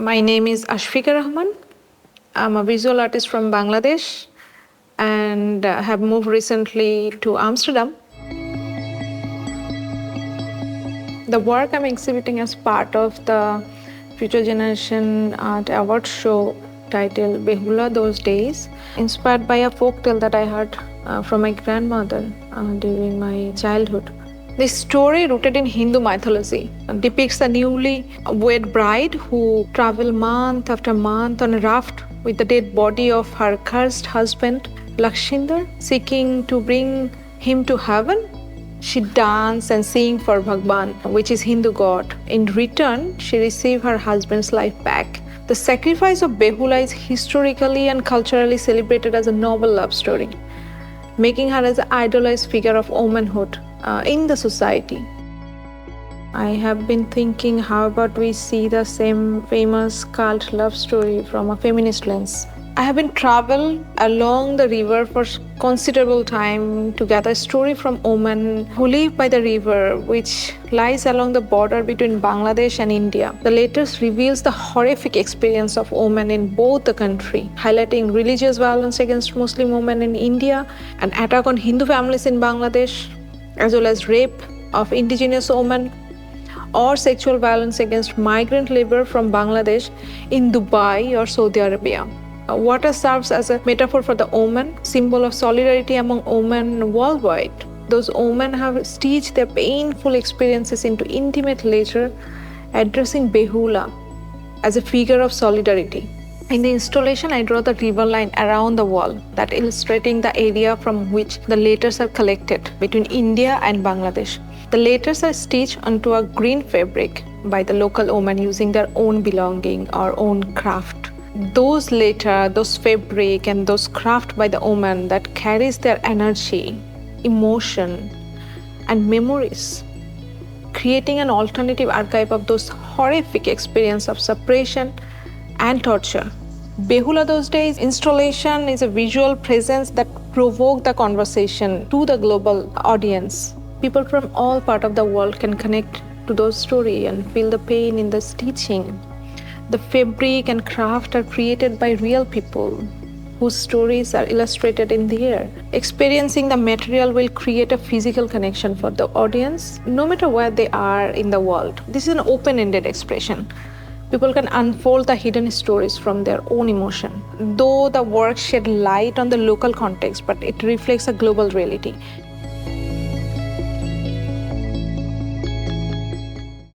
My name is Ashfika Rahman. I'm a visual artist from Bangladesh and uh, have moved recently to Amsterdam. The work I'm exhibiting as part of the Future Generation Art Award show titled Behula Those Days, inspired by a folk tale that I heard uh, from my grandmother uh, during my childhood. This story, rooted in Hindu mythology, depicts a newly wed bride who travel month after month on a raft with the dead body of her cursed husband, Lakshindar, seeking to bring him to heaven. She danced and sang for Bhagwan, which is Hindu god. In return, she received her husband's life back. The sacrifice of Behula is historically and culturally celebrated as a noble love story, making her as an idolized figure of womanhood uh, in the society. I have been thinking how about we see the same famous cult love story from a feminist lens. I have been travel along the river for considerable time to gather a story from women who live by the river which lies along the border between Bangladesh and India. The latest reveals the horrific experience of women in both the country, highlighting religious violence against Muslim women in India, an attack on Hindu families in Bangladesh, as well as rape of indigenous women or sexual violence against migrant labor from Bangladesh in Dubai or Saudi Arabia. Water serves as a metaphor for the woman, symbol of solidarity among women worldwide. Those women have stitched their painful experiences into intimate literature, addressing Behula as a figure of solidarity. In the installation, I draw the river line around the wall, that illustrating the area from which the letters are collected between India and Bangladesh. The letters are stitched onto a green fabric by the local women using their own belonging or own craft. Those letter, those fabric, and those craft by the woman that carries their energy, emotion, and memories creating an alternative archive of those horrific experience of suppression and torture. Behula those days installation is a visual presence that provoke the conversation to the global audience. People from all part of the world can connect to those story and feel the pain in the stitching. The fabric and craft are created by real people whose stories are illustrated in the air. Experiencing the material will create a physical connection for the audience, no matter where they are in the world. This is an open ended expression. People can unfold the hidden stories from their own emotion. Though the work shed light on the local context, but it reflects a global reality.